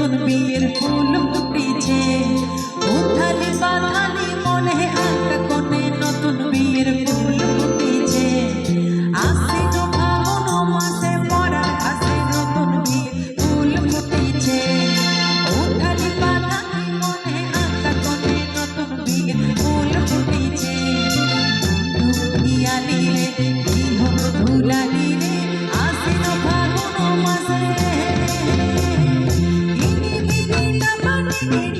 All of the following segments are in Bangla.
নতুন বিয়ের ফুল ফুটেছে। উথালি বাথালি মনে আঁকা কোণে নতুন বিয়ের ফুল ফুটেছে। আসিন ফাগুন মাসে পরার আসে নতুন বিয়ের ফুল ফুটেছে। উথালি বাথালি মনে আঁকা কোণে নতুন বিয়ের ফুল ফুটেছে। পিয়ালি রে, গৃহ ধুলালি রে আসিন ফাগুন মাসে Thank you.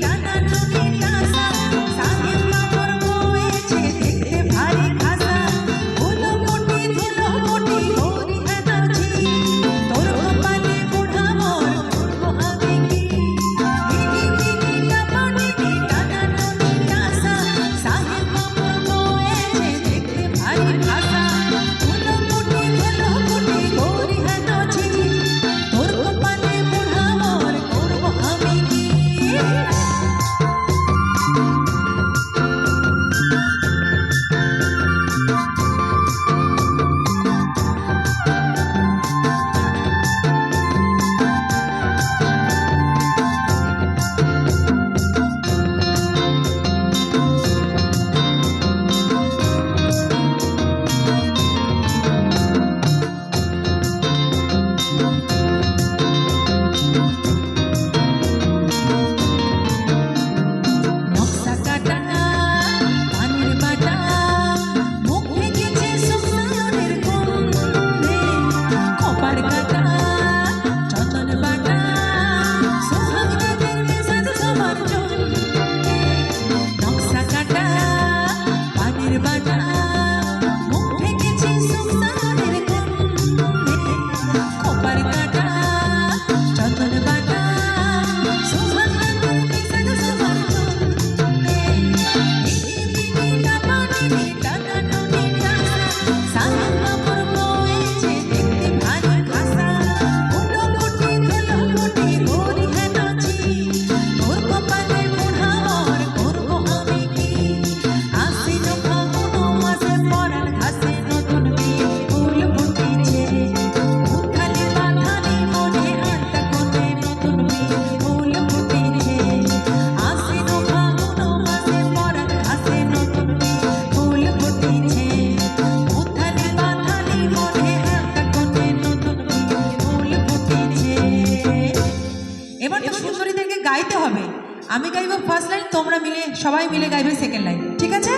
এবার তো সুন্দরীদেরকে গাইতে হবে। আমি গাইবো ফার্স্ট লাইন তোমরা মিলে, সবাই মিলে গাইবে সেকেন্ড লাইন ঠিক আছে?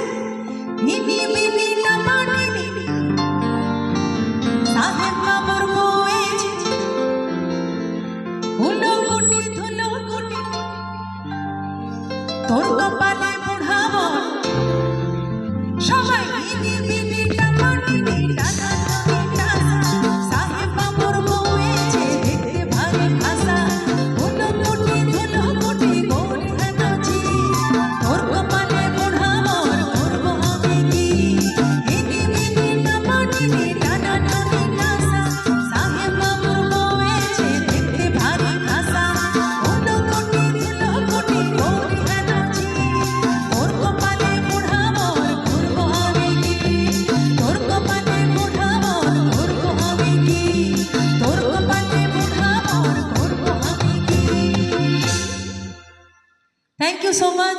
তোর কপালে Thank you so much.